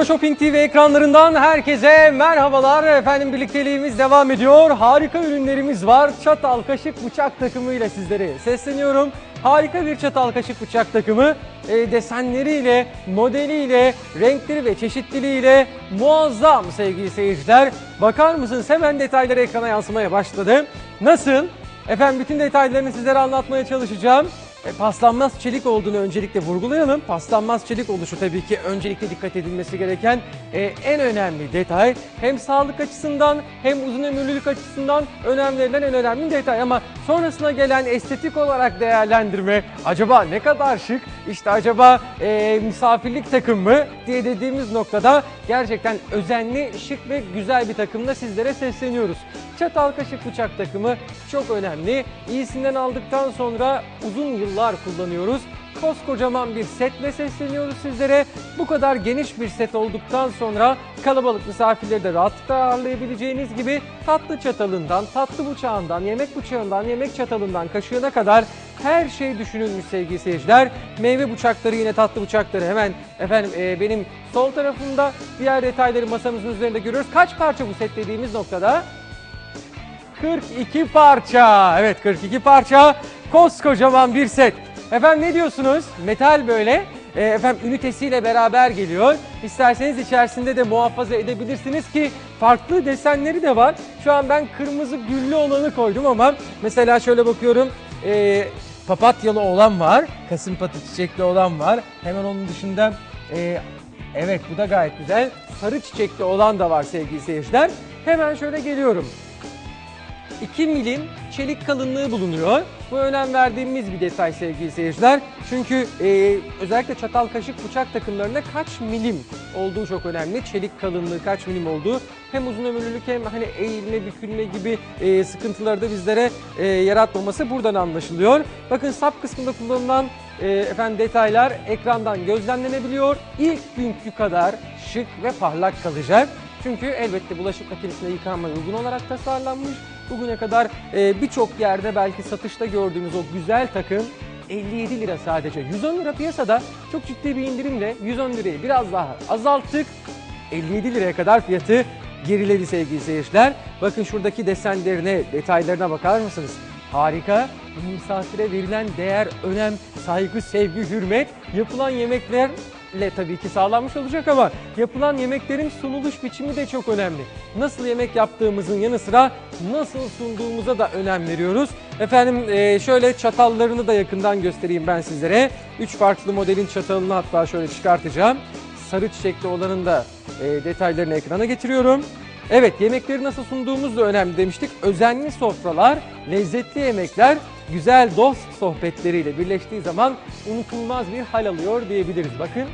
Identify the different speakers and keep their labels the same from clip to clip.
Speaker 1: Tro Shopping TV ekranlarından herkese merhabalar. Efendim birlikteliğimiz devam ediyor. Harika ürünlerimiz var. Çatal, kaşık, bıçak takımıyla sizlere sesleniyorum. Harika bir çatal, kaşık, bıçak takımı. E, desenleriyle, modeliyle, renkleri ve çeşitliliğiyle muazzam sevgili seyirciler. Bakar mısınız hemen detayları ekrana yansımaya başladı. Nasıl? Efendim bütün detaylarını sizlere anlatmaya çalışacağım. E, paslanmaz çelik olduğunu öncelikle vurgulayalım. Paslanmaz çelik oluşu tabii ki öncelikle dikkat edilmesi gereken e, en önemli detay. Hem sağlık açısından hem uzun ömürlülük açısından önem verilen en önemli detay. Ama sonrasına gelen estetik olarak değerlendirme acaba ne kadar şık, işte acaba e, misafirlik takım mı diye dediğimiz noktada gerçekten özenli, şık ve güzel bir takımla sizlere sesleniyoruz. Çatal kaşık bıçak takımı çok önemli. İyisinden aldıktan sonra uzun yıllar kullanıyoruz. Koskocaman bir setle sesleniyoruz sizlere. Bu kadar geniş bir set olduktan sonra kalabalık misafirleri de rahatlıkla ağırlayabileceğiniz gibi tatlı çatalından, tatlı bıçağından, yemek bıçağından, yemek çatalından, kaşığına kadar her şey düşünülmüş sevgili seyirciler. Meyve bıçakları yine tatlı bıçakları hemen efendim e, benim sol tarafımda diğer detayları masamızın üzerinde görüyoruz. Kaç parça bu set dediğimiz noktada? 42 parça. Evet 42 parça. Koskocaman bir set. Efendim ne diyorsunuz? Metal böyle. E, efendim ünitesiyle beraber geliyor. İsterseniz içerisinde de muhafaza edebilirsiniz ki farklı desenleri de var. Şu an ben kırmızı güllü olanı koydum ama mesela şöyle bakıyorum. E, papatyalı olan var. Kasımpatı çiçekli olan var. Hemen onun dışında e, evet bu da gayet güzel. Sarı çiçekli olan da var sevgili seyirciler. Hemen şöyle geliyorum. 2 milim çelik kalınlığı bulunuyor. Bu önem verdiğimiz bir detay sevgili seyirciler. Çünkü e, özellikle çatal kaşık bıçak takımlarında kaç milim olduğu çok önemli. Çelik kalınlığı kaç milim olduğu hem uzun ömürlülük hem hani eğilme, bükülme gibi e, sıkıntıları da bizlere e, yaratmaması buradan anlaşılıyor. Bakın sap kısmında kullanılan e, efendim detaylar ekrandan gözlemlenebiliyor. İlk günkü kadar şık ve parlak kalacak. Çünkü elbette bulaşık makinesinde yıkanmaya uygun olarak tasarlanmış. Bugüne kadar e, birçok yerde belki satışta gördüğümüz o güzel takım 57 lira sadece. 110 lira piyasada çok ciddi bir indirimle 110 lirayı biraz daha azalttık. 57 liraya kadar fiyatı geriledi sevgili seyirciler. Bakın şuradaki desenlerine, detaylarına bakar mısınız? Harika. Misafire verilen değer, önem, saygı, sevgi, hürmet, yapılan yemekler ile tabii ki sağlanmış olacak ama yapılan yemeklerin sunuluş biçimi de çok önemli. Nasıl yemek yaptığımızın yanı sıra nasıl sunduğumuza da önem veriyoruz. Efendim e, şöyle çatallarını da yakından göstereyim ben sizlere. Üç farklı modelin çatalını hatta şöyle çıkartacağım. Sarı çiçekli olanın da e, detaylarını ekrana getiriyorum. Evet yemekleri nasıl sunduğumuz da önemli demiştik. Özenli sofralar, lezzetli yemekler güzel dost sohbetleriyle birleştiği zaman unutulmaz bir hal alıyor diyebiliriz. Bakın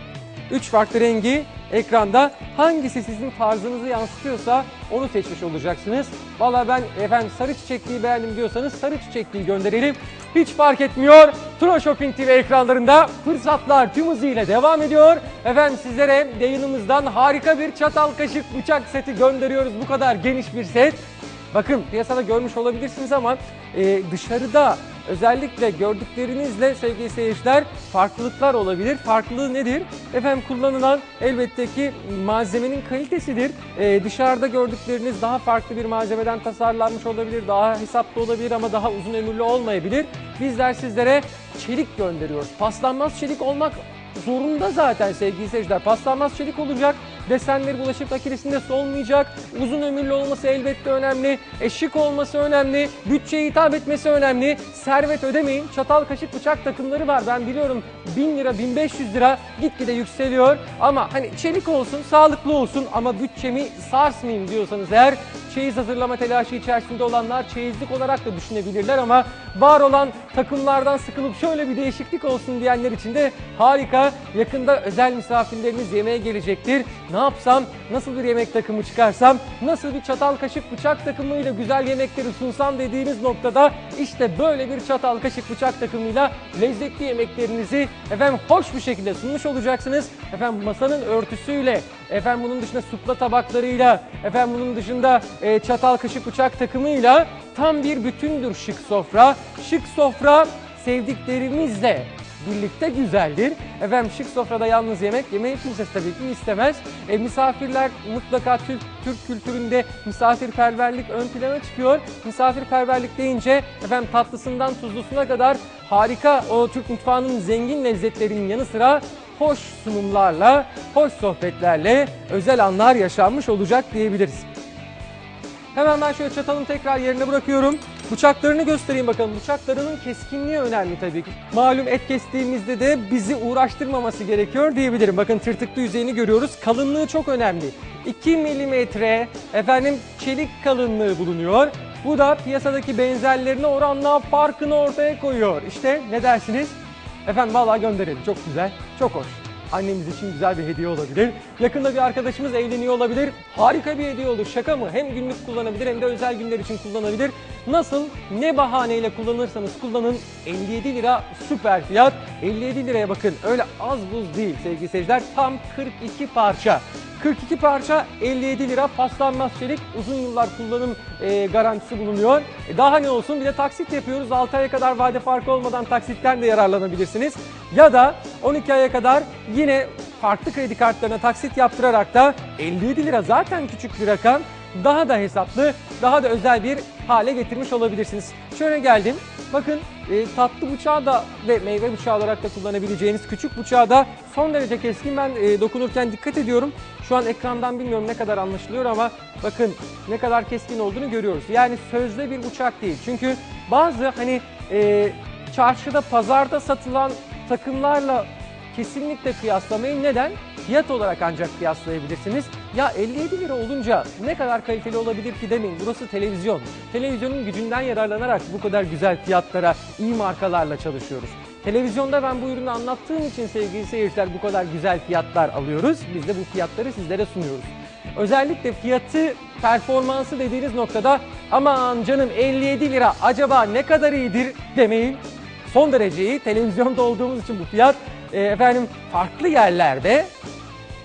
Speaker 1: üç farklı rengi ekranda hangisi sizin tarzınızı yansıtıyorsa onu seçmiş olacaksınız. Valla ben efendim sarı çiçekliği beğendim diyorsanız sarı çiçekliği gönderelim. Hiç fark etmiyor. Tro Shopping TV ekranlarında fırsatlar tüm hızıyla devam ediyor. Efendim sizlere yayınımızdan harika bir çatal kaşık bıçak seti gönderiyoruz. Bu kadar geniş bir set. Bakın piyasada görmüş olabilirsiniz ama e, dışarıda özellikle gördüklerinizle sevgili seyirciler farklılıklar olabilir. Farklılığı nedir? Efendim kullanılan elbette ki malzemenin kalitesidir. E, dışarıda gördükleriniz daha farklı bir malzemeden tasarlanmış olabilir, daha hesaplı olabilir ama daha uzun ömürlü olmayabilir. Bizler sizlere çelik gönderiyoruz. Paslanmaz çelik olmak zorunda zaten sevgili seyirciler. Paslanmaz çelik olacak. Desenleri bulaşık makinesinde solmayacak. Uzun ömürlü olması elbette önemli. E, şık olması önemli. Bütçeye hitap etmesi önemli. Servet ödemeyin. Çatal kaşık bıçak takımları var. Ben biliyorum 1000 lira 1500 lira gitgide yükseliyor. Ama hani çelik olsun, sağlıklı olsun ama bütçemi sarsmayayım diyorsanız eğer çeyiz hazırlama telaşı içerisinde olanlar çeyizlik olarak da düşünebilirler ama var olan takımlardan sıkılıp şöyle bir değişiklik olsun diyenler için de harika. Yakında özel misafirleriniz yemeğe gelecektir. Ne yapsam, nasıl bir yemek takımı çıkarsam, nasıl bir çatal kaşık bıçak takımıyla güzel yemekleri sunsam dediğiniz noktada işte böyle bir çatal kaşık bıçak takımıyla lezzetli yemeklerinizi efendim hoş bir şekilde sunmuş olacaksınız. Efendim masanın örtüsüyle, efendim bunun dışında supla tabaklarıyla, efendim bunun dışında e, çatal kaşık bıçak takımıyla tam bir bütündür şık sofra. Şık sofra sevdiklerimizle birlikte güzeldir. Efendim şık sofrada yalnız yemek yemeği kimse tabii ki istemez. E, misafirler mutlaka Türk, Türk kültüründe misafirperverlik ön plana çıkıyor. Misafirperverlik deyince efendim tatlısından tuzlusuna kadar harika o Türk mutfağının zengin lezzetlerinin yanı sıra hoş sunumlarla, hoş sohbetlerle özel anlar yaşanmış olacak diyebiliriz. Hemen ben şöyle çatalımı tekrar yerine bırakıyorum. Bıçaklarını göstereyim bakalım. Bıçaklarının keskinliği önemli tabii ki. Malum et kestiğimizde de bizi uğraştırmaması gerekiyor diyebilirim. Bakın tırtıklı yüzeyini görüyoruz. Kalınlığı çok önemli. 2 milimetre efendim çelik kalınlığı bulunuyor. Bu da piyasadaki benzerlerine oranla farkını ortaya koyuyor. İşte ne dersiniz? Efendim vallahi gönderelim. Çok güzel, çok hoş. Annemiz için güzel bir hediye olabilir. Yakında bir arkadaşımız evleniyor olabilir. Harika bir hediye olur. Şaka mı? Hem günlük kullanabilir hem de özel günler için kullanabilir. Nasıl? Ne bahaneyle kullanırsanız kullanın 57 lira süper fiyat. 57 liraya bakın öyle az buz değil sevgili seyirciler. Tam 42 parça. 42 parça 57 lira paslanmaz çelik uzun yıllar kullanım e, garantisi bulunuyor. E, daha ne olsun bir de taksit yapıyoruz 6 aya kadar vade farkı olmadan taksitten de yararlanabilirsiniz. Ya da 12 aya kadar yine farklı kredi kartlarına taksit yaptırarak da 57 lira zaten küçük bir rakam daha da hesaplı, daha da özel bir hale getirmiş olabilirsiniz. Şöyle geldim. Bakın e, tatlı bıçağı da ve meyve bıçağı olarak da kullanabileceğiniz küçük bıçağı da son derece keskin. Ben e, dokunurken dikkat ediyorum. Şu an ekrandan bilmiyorum ne kadar anlaşılıyor ama bakın ne kadar keskin olduğunu görüyoruz. Yani sözde bir bıçak değil. Çünkü bazı hani e, çarşıda, pazarda satılan takımlarla kesinlikle kıyaslamayın. Neden? Fiyat olarak ancak kıyaslayabilirsiniz. Ya 57 lira olunca ne kadar kaliteli olabilir ki demeyin. Burası televizyon. Televizyonun gücünden yararlanarak bu kadar güzel fiyatlara, iyi markalarla çalışıyoruz. Televizyonda ben bu ürünü anlattığım için sevgili seyirciler bu kadar güzel fiyatlar alıyoruz. Biz de bu fiyatları sizlere sunuyoruz. Özellikle fiyatı, performansı dediğiniz noktada aman canım 57 lira acaba ne kadar iyidir demeyin. Son derece iyi. Televizyonda olduğumuz için bu fiyat e, efendim farklı yerlerde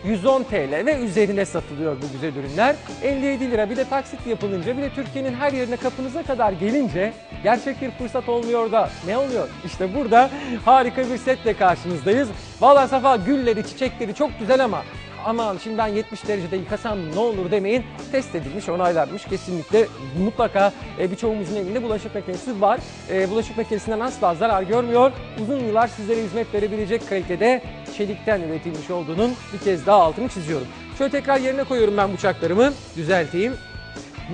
Speaker 1: 110 TL ve üzerine satılıyor bu güzel ürünler. 57 lira bir de taksit yapılınca bir de Türkiye'nin her yerine kapınıza kadar gelince gerçek bir fırsat olmuyor da ne oluyor? İşte burada harika bir setle karşınızdayız. Vallahi Safa gülleri, çiçekleri çok güzel ama aman şimdi ben 70 derecede yıkasam ne olur demeyin. Test edilmiş, onaylanmış. Kesinlikle mutlaka e, birçoğumuzun evinde bulaşık makinesi var. E, bulaşık makinesinden asla zarar görmüyor. Uzun yıllar sizlere hizmet verebilecek kalitede çelikten üretilmiş olduğunun bir kez daha altını çiziyorum. Şöyle tekrar yerine koyuyorum ben bıçaklarımı. Düzelteyim.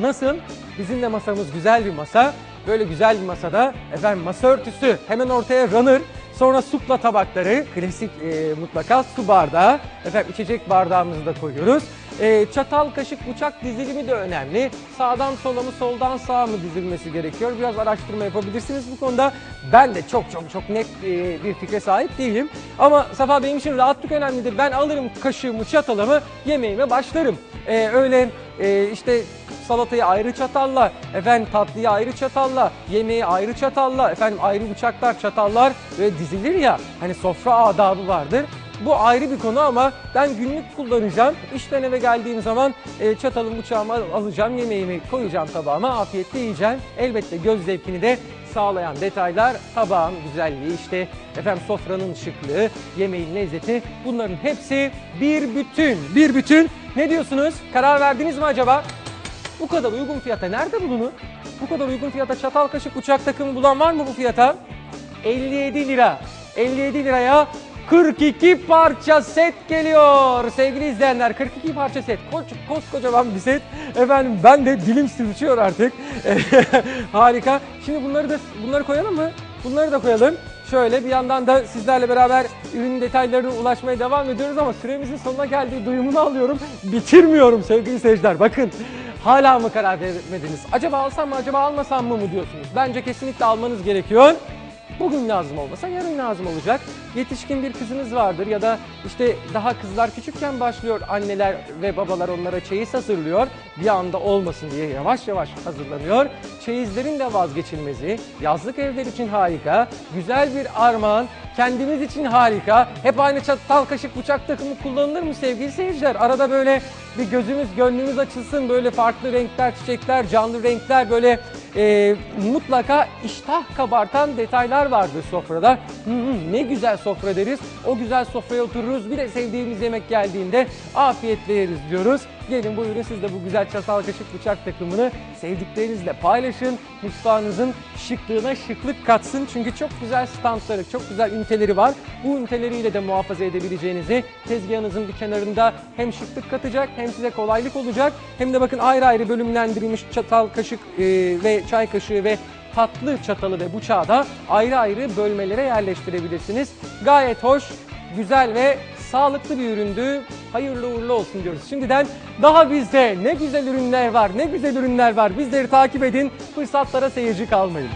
Speaker 1: Nasıl? Bizim de masamız güzel bir masa. Böyle güzel bir masada efendim masa örtüsü hemen ortaya runner. Sonra supla tabakları, klasik e, mutlaka su bardağı. Efendim içecek bardağımızı da koyuyoruz. E, çatal, kaşık, bıçak dizilimi de önemli. Sağdan sola mı, soldan sağa mı dizilmesi gerekiyor? Biraz araştırma yapabilirsiniz bu konuda. Ben de çok çok çok net e, bir fikre sahip değilim. Ama Safa benim için rahatlık önemlidir. Ben alırım kaşığımı, çatalımı, yemeğime başlarım. E, öyle e, işte salatayı ayrı çatalla, efendim tatlıyı ayrı çatalla, yemeği ayrı çatalla, efendim ayrı bıçaklar, çatallar ve dizilir ya hani sofra adabı vardır. Bu ayrı bir konu ama ben günlük kullanacağım. İşten eve geldiğim zaman e, çatalım bıçağımı al- alacağım, yemeğimi koyacağım tabağıma, afiyetle yiyeceğim. Elbette göz zevkini de sağlayan detaylar, tabağın güzelliği, işte efendim sofranın şıklığı, yemeğin lezzeti bunların hepsi bir bütün. Bir bütün. Ne diyorsunuz? Karar verdiniz mi acaba? Bu kadar uygun fiyata nerede bulunur? Bu kadar uygun fiyata çatal kaşık bıçak takımı bulan var mı bu fiyata? 57 lira. 57 liraya 42 parça set geliyor sevgili izleyenler. 42 parça set. Koç, koskocaman bir set. Efendim ben de dilim sürçüyor artık. Harika. Şimdi bunları da bunları koyalım mı? Bunları da koyalım. Şöyle bir yandan da sizlerle beraber ürünün detaylarına ulaşmaya devam ediyoruz ama süremizin sonuna geldiği duyumunu alıyorum. Bitirmiyorum sevgili seyirciler. Bakın hala mı karar vermediniz? Acaba alsam mı acaba almasam mı mı diyorsunuz? Bence kesinlikle almanız gerekiyor. Bugün lazım olmasa yarın lazım olacak. Yetişkin bir kızınız vardır ya da işte daha kızlar küçükken başlıyor anneler ve babalar onlara çeyiz hazırlıyor. Bir anda olmasın diye yavaş yavaş hazırlanıyor. Çeyizlerin de vazgeçilmezi, yazlık evler için harika, güzel bir armağan, kendimiz için harika. Hep aynı çatal kaşık bıçak takımı kullanılır mı sevgili seyirciler? Arada böyle bir gözümüz gönlümüz açılsın böyle farklı renkler, çiçekler, canlı renkler böyle e, mutlaka iştah kabartan detaylar vardır sofrada. Hı ne güzel sofra deriz. O güzel sofraya otururuz. Bir de sevdiğimiz yemek geldiğinde afiyetle yeriz diyoruz. Gelin buyurun siz de bu güzel çatal kaşık bıçak takımını sevdiklerinizle paylaşın. Mutfağınızın şıklığına şıklık katsın. Çünkü çok güzel standları, çok güzel üniteleri var. Bu üniteleriyle de muhafaza edebileceğinizi tezgahınızın bir kenarında hem şıklık katacak hem size kolaylık olacak. Hem de bakın ayrı ayrı bölümlendirilmiş çatal, kaşık e, ve çay kaşığı ve tatlı çatalı ve bıçağı da ayrı ayrı bölmelere yerleştirebilirsiniz. Gayet hoş, güzel ve sağlıklı bir üründü. Hayırlı uğurlu olsun diyoruz. Şimdiden daha bizde ne güzel ürünler var, ne güzel ürünler var. Bizleri takip edin, fırsatlara seyirci kalmayın.